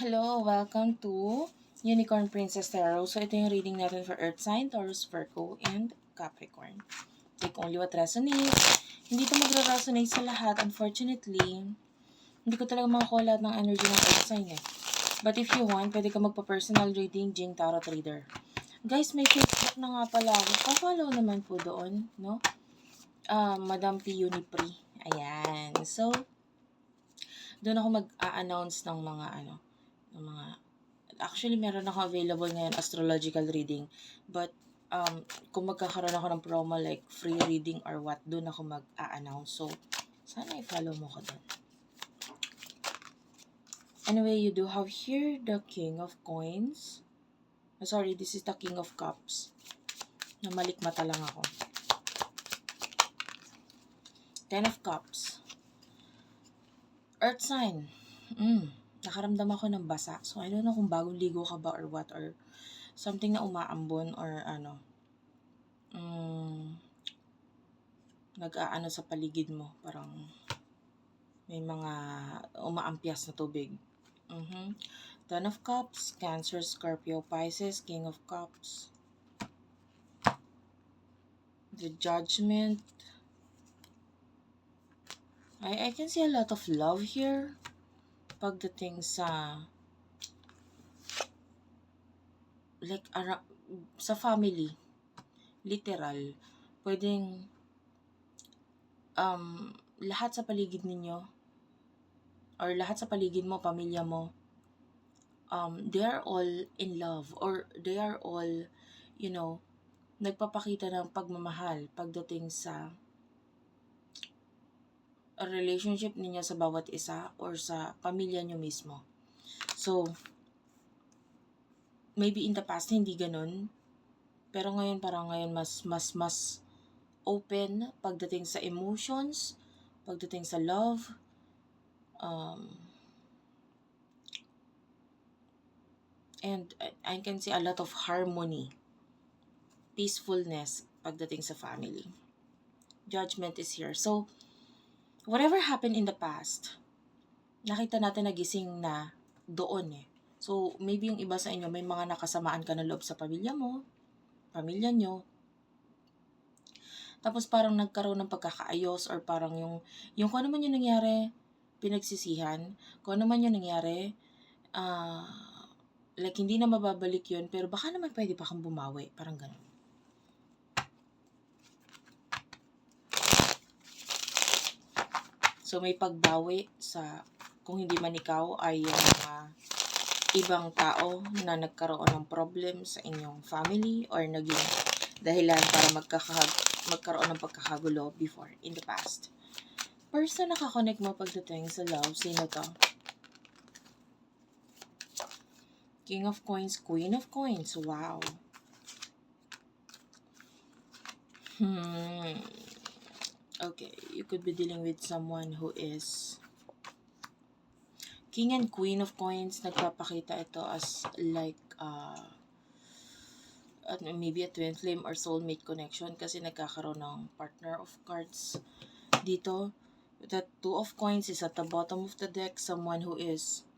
Hello, welcome to Unicorn Princess Tarot. So, ito yung reading natin for Earth Sign, Taurus, Virgo, and Capricorn. Take only what resonates. Hindi ito magre-resonate sa lahat. Unfortunately, hindi ko talaga makukuha lahat ng energy ng Earth Sign eh. But if you want, pwede ka magpa-personal reading, Jing Tarot Reader. Guys, may Facebook na nga pala ako. Pa-follow naman po doon, no? Ah, Madam P. Unipri. Ayan. So, doon ako mag-a-announce ng mga ano, ng mga actually meron ako available ngayon astrological reading. But um kung magkakaroon ako ng promo like free reading or what doon ako mag-a-announce. So sana i-follow mo ko doon anyway you do have here the king of coins. Oh, sorry this is the king of cups. Namalikmata lang ako. Ten of cups. Earth sign. Mm nakaramdam ako ng basa. So, I don't know kung bagong ligo ka ba or what or something na umaambon or ano. Mm, nag-aano sa paligid mo. Parang may mga umaampias na tubig. Mhm. Ten of Cups, Cancer, Scorpio, Pisces, King of Cups. The Judgment. I, I can see a lot of love here pagdating sa like ara, sa family literal pwedeng um lahat sa paligid ninyo or lahat sa paligid mo pamilya mo um they are all in love or they are all you know nagpapakita ng pagmamahal pagdating sa relationship ninyo sa bawat isa or sa pamilya nyo mismo. So, maybe in the past hindi ganun. Pero ngayon parang ngayon mas mas mas open pagdating sa emotions, pagdating sa love. Um, and I, can see a lot of harmony, peacefulness pagdating sa family. Judgment is here. So, whatever happened in the past, nakita natin nagising na doon eh. So, maybe yung iba sa inyo, may mga nakasamaan ka na loob sa pamilya mo, pamilya nyo. Tapos parang nagkaroon ng pagkakaayos or parang yung, yung kung ano man yung nangyari, pinagsisihan. Kung ano man yung nangyari, ah, like hindi na mababalik yun, pero baka naman pwede pa kang bumawi. Parang ganun. So may pagbawi sa kung hindi man ikaw ay yung mga ibang tao na nagkaroon ng problem sa inyong family or naging dahilan para magkakag magkaroon ng pagkakagulo before in the past. Person na kakonect mo pagdating sa love, sino to? King of Coins, Queen of Coins. Wow. Hmm. Okay, you could be dealing with someone who is King and Queen of Coins. Nagpapakita ito as like uh, at maybe a twin flame or soulmate connection kasi nagkakaroon ng partner of cards dito. That two of coins is at the bottom of the deck. Someone who is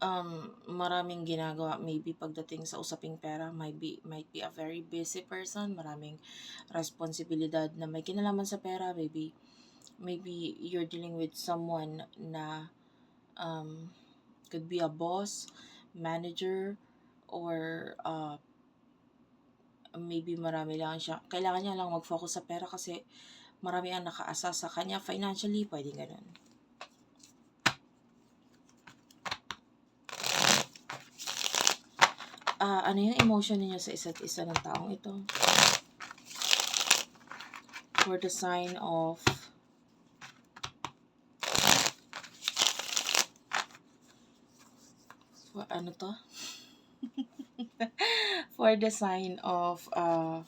um, maraming ginagawa. Maybe pagdating sa usaping pera might be might be a very busy person maraming responsibilidad na may kinalaman sa pera. Maybe maybe you're dealing with someone na um, could be a boss manager or uh, maybe marami lang siya. Kailangan niya lang mag-focus sa pera kasi marami ang nakaasa sa kanya financially pwede ganun ah ano yung emotion niyo sa isa't isa ng taong ito? For the sign of for ano to? For the sign of uh,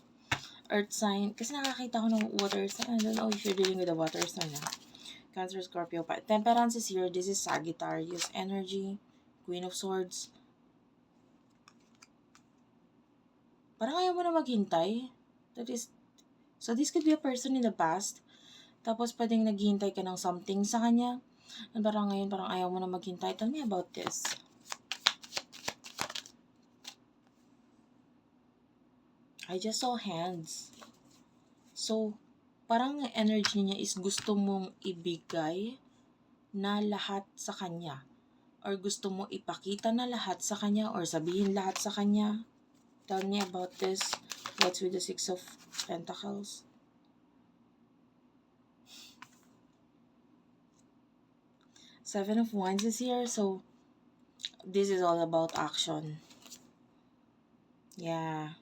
earth sign. Kasi nakakita ko ng water sign. I don't know if you're dealing with a water sign. Ah. Cancer, Scorpio. Pa. Temperance is here. This is Sagittarius energy. Queen of Swords. Parang ayaw mo na maghintay. That is, so this could be a person in the past. Tapos pwedeng naghihintay ka ng something sa kanya. And parang ngayon, parang ayaw mo na maghintay. Tell me about this. I just saw hands. So, parang ang energy niya is gusto mong ibigay na lahat sa kanya. Or gusto mo ipakita na lahat sa kanya or sabihin lahat sa kanya. Tell me about this. What's with the Six of Pentacles? Seven of Wands is here. So, this is all about action. Yeah.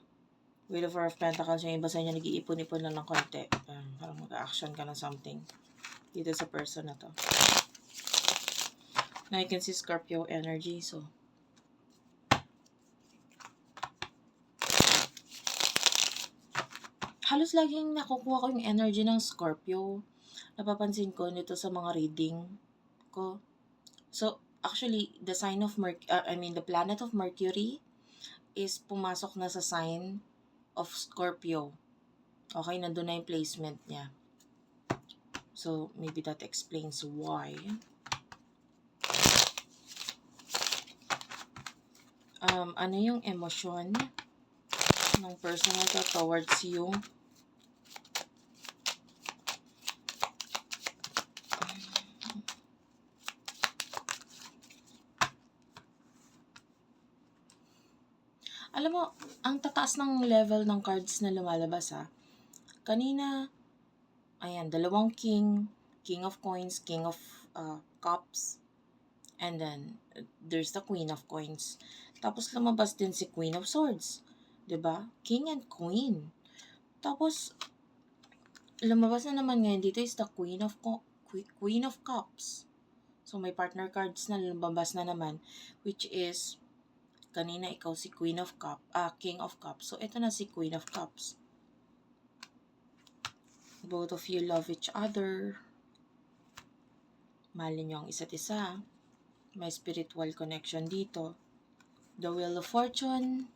With the Four of Pentacles, yung iba sa inyo nag-iipon-ipon lang ng konti. Um, parang mag-action ka ng something. Dito sa person na to. Now, I can see Scorpio energy. So, halos laging nakukuha ko yung energy ng Scorpio. Napapansin ko nito sa mga reading ko. So, actually, the sign of Merc- uh, I mean, the planet of Mercury is pumasok na sa sign of Scorpio. Okay, nandun na yung placement niya. So, maybe that explains why. Um, ano yung emosyon ng person na to towards you? Alam mo, ang tataas ng level ng cards na lumalabas ha. Kanina, ayan, dalawang king, king of coins, king of uh, cups, and then there's the queen of coins. Tapos lumabas din si queen of swords. 'Di ba? King and queen. Tapos, lumabas na naman ngayon dito is the queen of queen of cups. So, may partner cards na lumabas na naman, which is kanina ikaw si Queen of Cup, ah, King of Cups. So, ito na si Queen of Cups. Both of you love each other. Mahalin niyo ang isa't isa. May spiritual connection dito. The Wheel of Fortune.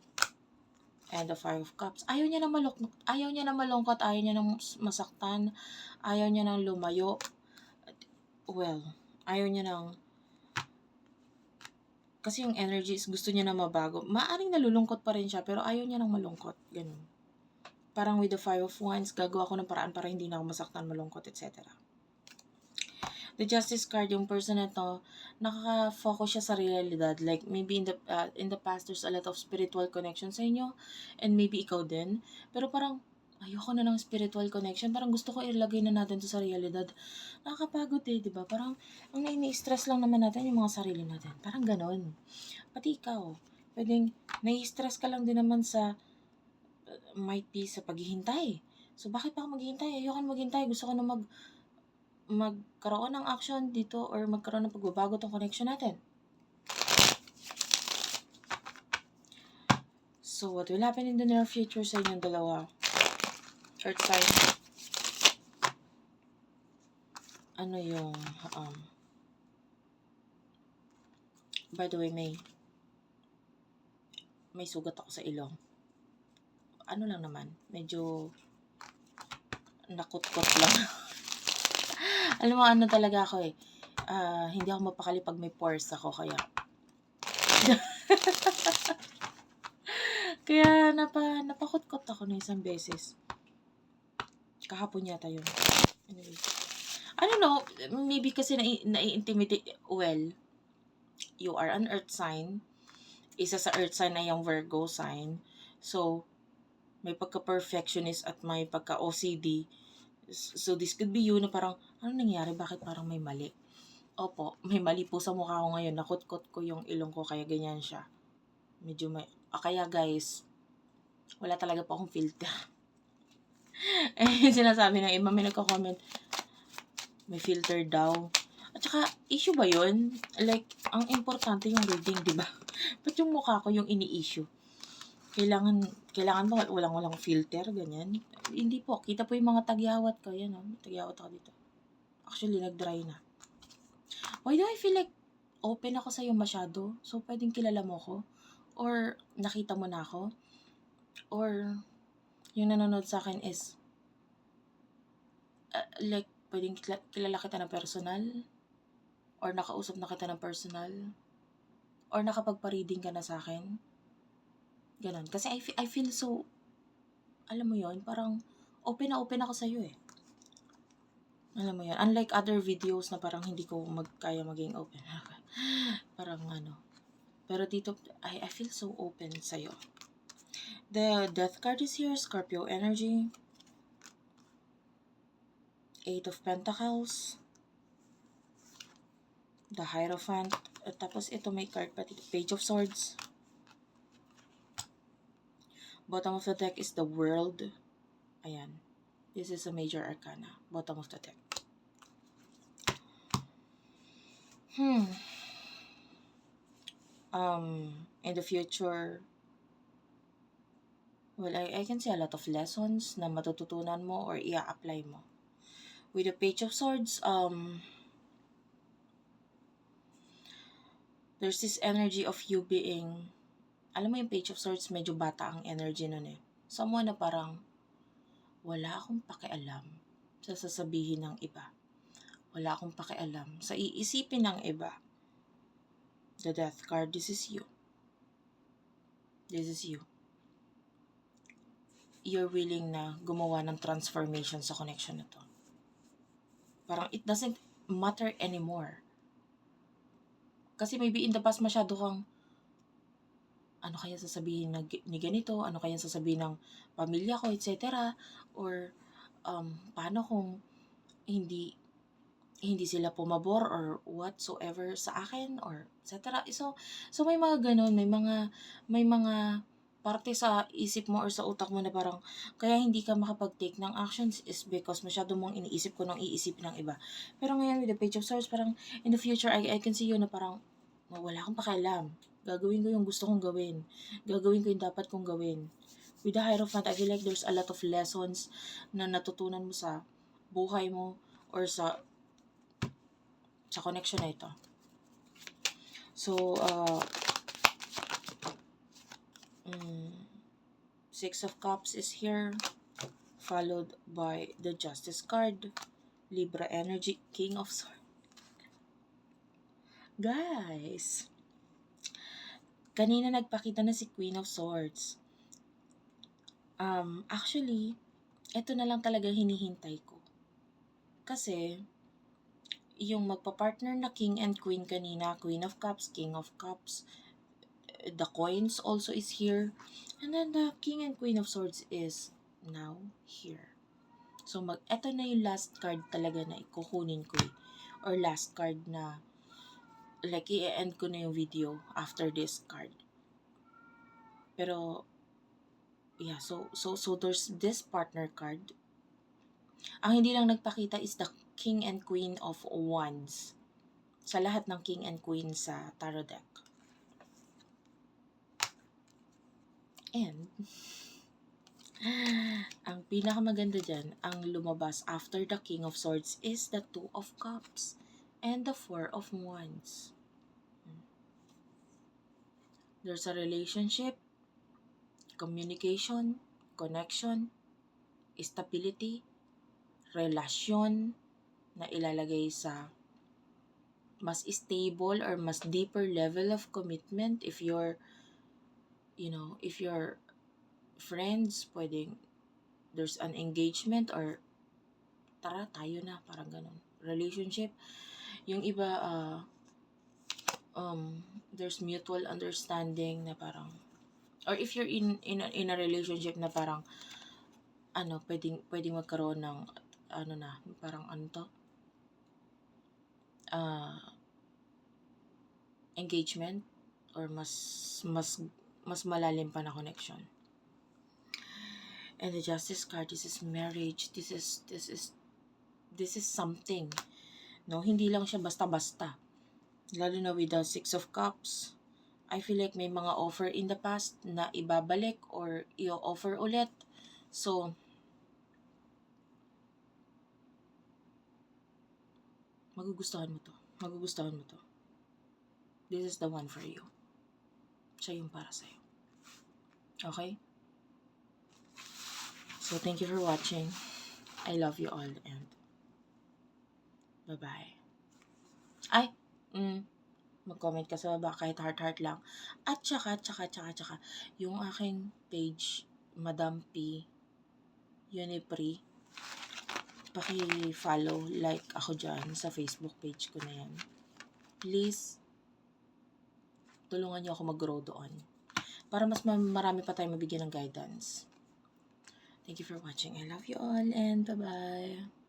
And the Five of Cups. Ayaw niya na maluk ayaw niya na malungkot, ayaw niya na masaktan, ayaw niya nang lumayo. Well, ayaw niya nang kasi yung energy is gusto niya na mabago. Maaring nalulungkot pa rin siya, pero ayaw niya nang malungkot. Ganun. Parang with the Five of Wands, gagawa ko ng paraan para hindi na ako masaktan, malungkot, etc. The Justice card, yung person na to, nakaka-focus siya sa realidad. Like, maybe in the, uh, in the past, there's a lot of spiritual connection sa inyo. And maybe ikaw din. Pero parang, ayoko na ng spiritual connection. Parang gusto ko ilagay na natin to sa realidad. Nakakapagod eh, di ba? Parang, ang nai-stress lang naman natin yung mga sarili natin. Parang ganon. Pati ikaw, pwedeng nai-stress ka lang din naman sa, uh, might be sa paghihintay. So, bakit pa ako maghihintay? Ayoko na maghintay. Gusto ko na mag, magkaroon ng action dito or magkaroon ng pagbabago tong connection natin. So, what will happen in the near future sa inyong dalawa? Earth sign. Ano yung, um, by the way, may, may sugat ako sa ilong. Ano lang naman, medyo, nakut-kot lang. Alam mo, ano talaga ako eh. Uh, hindi ako mapakali pag may pores ako, kaya... kaya napa, napakot-kot ako na isang beses. Kahapon yata yun. Anyway. I don't know, maybe kasi na-intimidate, well, you are an earth sign. Isa sa earth sign na yung Virgo sign. So, may pagka-perfectionist at may pagka-OCD. So, this could be you na parang, ano nangyari? Bakit parang may mali? Opo, may mali po sa mukha ko ngayon. Nakot-kot ko yung ilong ko, kaya ganyan siya. Medyo may... Ah, kaya guys, wala talaga po akong filter. eh, sinasabi ng iba, may nagko-comment, may filter daw. At saka, issue ba yun? Like, ang importante yung reading, di ba? Ba't yung mukha ko yung ini-issue? Kailangan, kailangan ba walang-walang filter, ganyan? Hindi po, kita po yung mga tagyawat ko. Yan, oh, tagyawat ako dito. Actually, nag-dry na. Why do I feel like open ako sa'yo masyado? So, pwedeng kilala mo ko? Or, nakita mo na ako? Or, yung nanonood sa akin is, uh, like, pwedeng kilala kita na personal? Or nakausap na kita ng personal? Or nakapagpa-reading ka na sa akin? Ganon. Kasi I, fe- I feel so, alam mo yon parang open na open ako sa'yo eh. Alam mo yan. Unlike other videos na parang hindi ko magkaya maging open. parang ano. Pero dito, I, I feel so open sa'yo. The death card is here. Scorpio energy. Eight of Pentacles. The Hierophant. At tapos ito may card pa dito. Page of Swords. Bottom of the deck is the World. Ayan. This is a major arcana. Bottom of the deck. Hmm. Um, in the future, well, I, I can see a lot of lessons na matututunan mo or i-apply mo. With the Page of Swords, um, there's this energy of you being, alam mo yung Page of Swords, medyo bata ang energy nun eh. Someone na parang, wala akong pakialam sa sasabihin ng iba. Wala akong pakialam sa iisipin ng iba. The death card, this is you. This is you. You're willing na gumawa ng transformation sa connection na to. Parang it doesn't matter anymore. Kasi maybe in the past masyado kang ano kaya sasabihin ni ganito, ano kaya sasabihin ng pamilya ko, etc. Or um, paano kung hindi hindi sila pumabor or whatsoever sa akin or etc. So so may mga ganun, may mga may mga parte sa isip mo or sa utak mo na parang kaya hindi ka makapag-take ng actions is because masyado mong iniisip ko nang iisip ng iba. Pero ngayon with the page of swords, parang in the future, I, I can see you na parang "Oh, wala akong pakialam. Gagawin ko yung gusto kong gawin. Gagawin ko yung dapat kong gawin. With the Hierophant, I feel like there's a lot of lessons na natutunan mo sa buhay mo or sa sa connection na ito. So, uh, mm, Six of Cups is here, followed by the Justice card, Libra energy, King of Swords. Guys, kanina nagpakita na si Queen of Swords. Um, actually, ito na lang talaga hinihintay ko. Kasi, yung magpa-partner na King and Queen kanina, Queen of Cups, King of Cups, the coins also is here. And then the King and Queen of Swords is now here. So, mag, eto na yung last card talaga na ikukunin ko eh. Or last card na like, i-end ko na yung video after this card. Pero, yeah, so, so, so there's this partner card. Ang hindi lang nagpakita is the King and Queen of Wands. Sa lahat ng King and Queen sa tarot deck. And, ang pinakamaganda dyan, ang lumabas after the King of Swords is the Two of Cups and the Four of Wands. There's a relationship, communication, connection, stability, relasyon na ilalagay sa mas stable or mas deeper level of commitment if you're you know, if you're friends, pwedeng there's an engagement or tara, tayo na, parang ganun. Relationship, yung iba, uh, um, there's mutual understanding na parang, or if you're in, in, a, in a relationship na parang, ano, pwedeng, pwedeng magkaroon ng, ano na, parang ano to, uh, engagement, or mas, mas, mas malalim pa na connection. And the justice card, this is marriage, this is, this is, this is something. No, hindi lang siya basta-basta. Lalo na with the six of cups. I feel like may mga offer in the past na ibabalik or i-offer ulit. So, magugustuhan mo to. Magugustuhan mo to. This is the one for you. Siya yung para sa'yo. Okay? So, thank you for watching. I love you all and bye-bye. Ay, Mm, mag-comment ka sa baba kahit heart-heart lang. At tsaka, tsaka, tsaka, tsaka, yung aking page, Madam P, Unipri, paki-follow, like ako dyan sa Facebook page ko na yan. Please, tulungan niyo ako mag-grow doon. Para mas ma- marami pa tayo mabigyan ng guidance. Thank you for watching. I love you all and bye-bye.